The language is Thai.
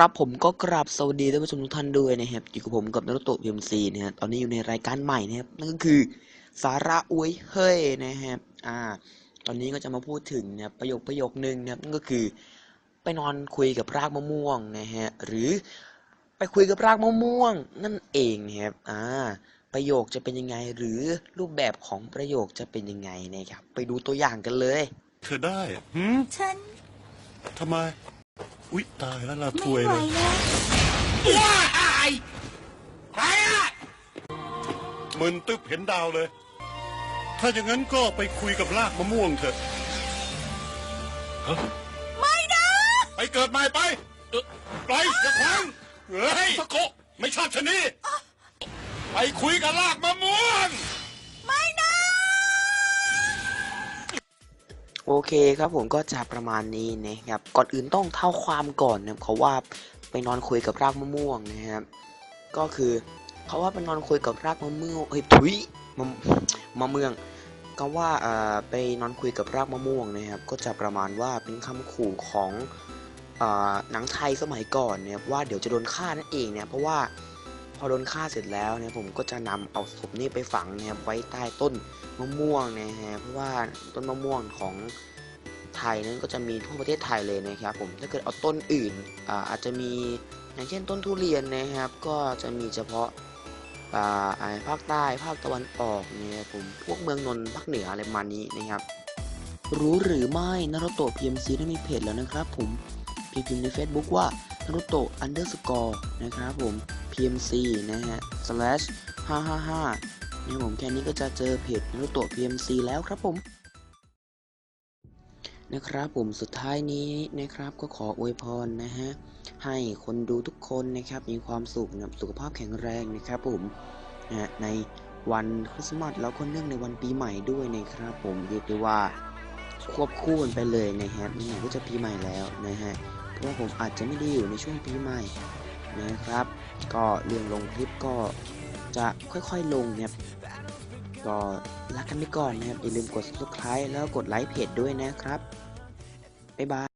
ครับผมก็กราบสวัสดีท่านผู้ชมทุกท่านด้วยนะครับอยู่กับผมกับนารุโตะพีเอ็มซีนะฮะตอนนี้อยู่ในรายการใหม่นะครับนั่นก็คือสาระอวยเฮ้ยนะครับอ่า ตอนนี้ก็จะมาพูดถึงนะครับประโยคประโยคนึงนะครับนั่นก็คือ ไปนอนคุยกับรากมะม่วงนะฮะหรือไปคุยกับรากมะม่วง นั่นเองนะครับอ่าประโยคจะเป็นยังไงหรือรูปแบบของประโยคจะเป็นยังไงนะครับไปดูตัวอย่างกันเลย เธอได้หืมฉันทำไม อุ๊ยตายแล้วละถไม่วยไหวเลยแล้วใครอะมึนตึ๊บเห็นดาวเลย ถ้าอย่างนั้นก็ไปคุยกับรากมะม่วงเถอะไม่นะ ไปเกิดใหม่ไปเอ่อไปอย่าขวางเฮ้ยสะโกะไม่ชอบชะนีไปคุยกับรากมะม่วง โอเคครับผมก็จะประมาณนี้นะครับ ก่อนอื่นต้องเท่าความก่อนนะเขาว่าไปนอนคุยกับรากมะม่วงนะครับ ก็คือเขาว่าไปนอนคุยกับรากมะม่วงเฮ้ยถุยมะมะเมืองก็ว่าเอ่อไปนอนคุยกับรากมะม่วงนะครับ ก็จะประมาณว่าเป็นคำขู่ของอ่อหนังไทยสมัยก่อนเนี่ยว่าเดี๋ยวจะโดนฆ่านั่นเองเนี่ยเพราะว่า พอโดนฆ่าเสร็จแล้วเนี่ยผมก็จะนำเอาศพนี้ไปฝังนะครับไว้ใต้ต้นมะม่วงนะฮะเพราะว่าต้นมะม่วงของไทยนั้นก็จะมีทั่วประเทศไทยเลยนะครับผมถ้าเกิดเอาต้นอื่นอาอาจจะมีอย่างเช่นต้นทุเรียนนะครับ ก็จะมีเฉพาะอ่าภาคใต้ภาคตะวันออกเนี่ยผมพวกเมืองนนท์ภาคเหนืออะไรประมาณนี้นะครับ รู้หรือไม่นารุโตะ PMC ได้มีเพจแล้วนะครับ ผมพิมพ์ใน Facebook ว่านารุโตะ underscore นะครับผม PMC นะฮะ slash 555นี่ผมแค่นี้ก็จะเจอเพจนารุโตะ PMC แล้วครับผม นะครับผมสุดท้ายนี้นะครับก็ขออวยพรนะฮะ ให้คนดูทุกคนนะครับ มีความสุขนะสุขภาพแข็งแรงนะครับผมนะฮะในวันคริสต์มาสแล้วก็เนื่องในวันปีใหม่ด้วยนะครับ ผมเรียกได้ว่าควบคู่กันไปเลยนะฮะไหนก็จะปีใหม่แล้วนะฮะเพราะผมอาจจะไม่ได้อยู่ในช่วงปีใหม่ นะครับ ก็เรื่องลงคลิปก็จะค่อยๆลงนะครับก็รักกันไปก่อนนะครับอย่าลืมกด subscribe แล้วกดไลค์เพจด้วยนะครับบ๊ายบาย